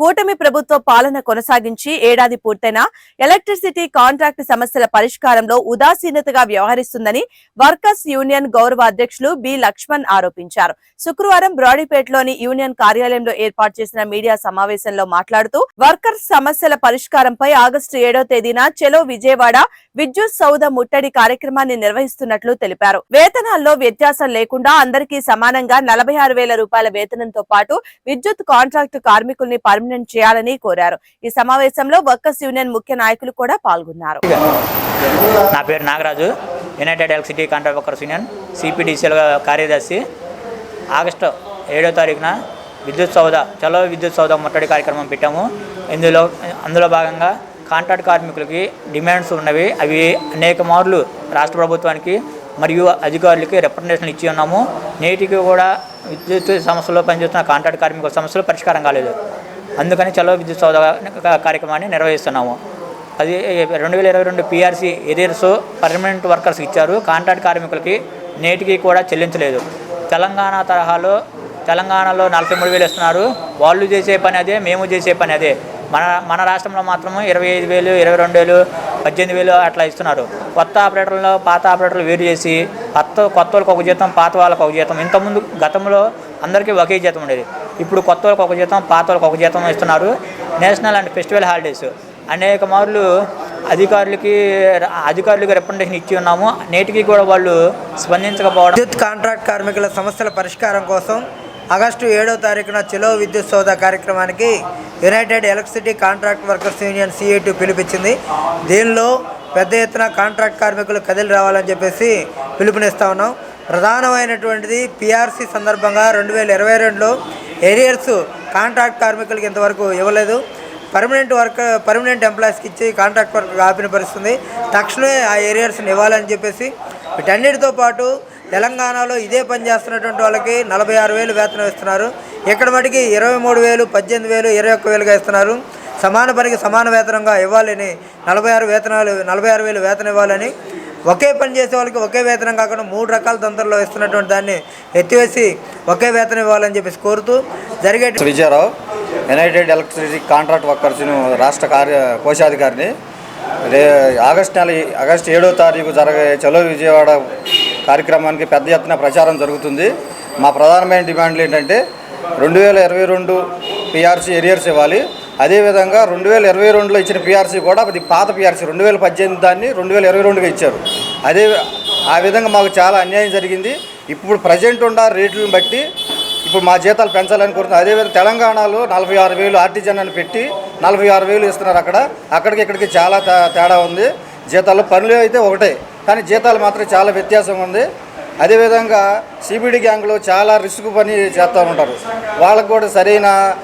కూటమి ప్రభుత్వ పాలన కొనసాగించి ఏడాది పూర్తయినా ఎలక్ట్రిసిటీ కాంట్రాక్ట్ సమస్యల పరిష్కారంలో ఉదాసీనతగా వ్యవహరిస్తుందని వర్కర్స్ యూనియన్ గౌరవ అధ్యక్షులు బి లక్ష్మణ్ ఆరోపించారు. శుక్రవారం బ్రాడీపేటలోని యూనియన్ కార్యాలయంలో ఏర్పాటు చేసిన మీడియా సమావేశంలో మాట్లాడుతూ వర్కర్స్ సమస్యల పరిష్కారంపై ఆగస్టు ఏడో తేదీన చెలో విజయవాడ విద్యుత్ సౌధ ముట్టడి కార్యక్రమాన్ని నిర్వహిస్తున్నట్లు తెలిపారు. వేతనాల్లో వ్యత్యాసం లేకుండా అందరికీ సమానంగా నలభై ఆరు వేల రూపాయల వేతనంతో పాటు విద్యుత్ కాంట్రాక్టు కార్మికుల్ని పర్మనెంట్ చేయాలని కోరారు. ఈ సమావేశంలో వర్కర్స్ యూనియన్ ముఖ్య నాయకులు కూడా పాల్గొన్నారు. నా పేరు Nagaraju. United electricity contract workers union CPDCL కార్యదర్శి. ఆగస్టు ఏడో తారీఖున విద్యుత్ సౌద చలో విద్యుత్ సౌద ముట్టడి కార్యక్రమం పెట్టాము. ఇందులో అందులో భాగంగా కాంట్రాక్ట్ కార్మికులకి డిమాండ్స్ ఉన్నవి. అవి అనేక మార్లు రాష్ట్ర ప్రభుత్వానికి మరియు అధికారులకి రిప్రజెంటేషన్ ఇచ్చి ఉన్నాము. నేటికి కూడా విద్యుత్ సమస్యలో పనిచేస్తున్న కాంట్రాక్ట్ కార్మికుల సమస్యలు పరిష్కారం కాలేదు. అందుకని చలో విద్యుత్ సౌద కార్యక్రమాన్ని నిర్వహిస్తున్నాము. అది రెండు వేల ఇరవై రెండు పీఆర్సీ ఎరియర్స్ పర్మనెంట్ వర్కర్స్ ఇచ్చారు. కాంట్రాక్ట్ కార్మికులకి నేటికి కూడా చెల్లించలేదు. తెలంగాణ తరహాలో తెలంగాణలో నలభై మూడు వేలు ఇస్తున్నారు. వాళ్ళు చేసే పని అదే మేము చేసే పని అదే. మన మన రాష్ట్రంలో మాత్రం ఇరవై ఐదు వేలు ఇరవై రెండు వేలు పద్దెనిమిది వేలు అట్లా ఇస్తున్నారు. కొత్త ఆపరేటర్లు పాత ఆపరేటర్లు వేరు చేసి కొత్త కొత్త వాళ్ళకి ఒక జీతం పాత వాళ్ళకి ఒక జీతం. ఇంతకుముందు గతంలో అందరికీ ఒకే జీతం ఉండేది. ఇప్పుడు కొత్త వాళ్ళకి ఒక జీతం పాత వాళ్ళకి ఒక జీతం ఇస్తున్నారు. National and festival holidays. అనేక మార్లు అధికారులకి అధికారులకు రిప్రజెంటేషన్ ఇచ్చి ఉన్నాము. నేటికి కూడా వాళ్ళు స్పందించకపోవడం విద్యుత్ కాంట్రాక్ట్ కార్మికుల సమస్యల పరిష్కారం కోసం ఆగస్టు ఏడో తారీఖున చెలో విద్యుత్ సోదా కార్యక్రమానికి united electricity contract workers union CIT పిలిపించింది దీనిలో పెద్ద ఎత్తున కాంట్రాక్ట్ కార్మికులు కదిలి రావాలని చెప్పేసి పిలుపునిస్తా ఉన్నాం. ప్రధానమైనటువంటిది పిఆర్సీ సందర్భంగా రెండు వేల ఇరవై రెండులో ఏరియర్స్ కాంట్రాక్ట్ కార్మికులకి ఇంతవరకు ఇవ్వలేదు. పర్మనెంట్ వర్క్ పర్మనెంట్ ఎంప్లాయీస్కి ఇచ్చి కాంట్రాక్ట్ వర్క్ ఆపిన పరిస్థితుంది. తక్షణమే ఆ ఏరియర్స్ని ఇవ్వాలని చెప్పేసి వీటన్నిటితో పాటు తెలంగాణలో ఇదే పని చేస్తున్నటువంటి వాళ్ళకి నలభై ఆరు వేలు వేతనం ఇస్తున్నారు. ఇక్కడ మటుకి ఇరవై మూడు వేలు పద్దెనిమిది వేలు ఇరవై ఒక్క వేలుగా ఇస్తున్నారు. సమాన పనికి సమాన వేతనంగా ఇవ్వాలని నలభై ఆరు వేతనాలు నలభై ఆరు వేలు వేతనం ఇవ్వాలని ఒకే పని చేసే వాళ్ళకి ఒకే వేతనం కాకుండా మూడు రకాల తొందరలో ఇస్తున్నటువంటి దాన్ని ఎత్తివేసి ఒకే వేతనం ఇవ్వాలని చెప్పేసి కోరుతూ జరిగే Vijayarao united electricity contract workers రాష్ట్ర కార్య కోశాధికారిని రే ఆగస్ట్ నెల ఆగస్ట్ ఏడో తారీఖు జరగే చలో విజయవాడ కార్యక్రమానికి పెద్ద ఎత్తున ప్రచారం జరుగుతుంది. మా ప్రధానమైన డిమాండ్లు ఏంటంటే రెండు వేల ఇరవై రెండు పిఆర్సీ ఎరియర్స్ ఇవ్వాలి. అదేవిధంగా రెండు వేల ఇరవై రెండులో ఇచ్చిన పిఆర్సీ కూడా అది పాత పిఆర్సీ రెండు వేల పద్దెనిమిది దాన్ని రెండు వేల ఇరవై రెండుగా ఇచ్చారు. అదే ఆ విధంగా మాకు చాలా అన్యాయం జరిగింది. ఇప్పుడు ప్రజెంట్ ఉన్న రేట్లను బట్టి ఇప్పుడు మా జీతాలు పెంచాలని కోరుతున్నాం అదేవిధంగా తెలంగాణలో నలభై ఆరు వేలు ఆర్టిజన్ అని పెట్టి నలభై ఆరు వేలు ఇస్తున్నారు అక్కడ. అక్కడికి ఇక్కడికి చాలా తే- తేడా ఉంది. జీతాలు పనులు అయితే ఒకటే కానీ జీతాలు మాత్రం చాలా వ్యత్యాసం ఉంది. అదేవిధంగా సిబిడి గ్యాంగ్లో చాలా రిస్క్ పని చేస్తూ ఉంటారు. వాళ్ళకు కూడా సరైన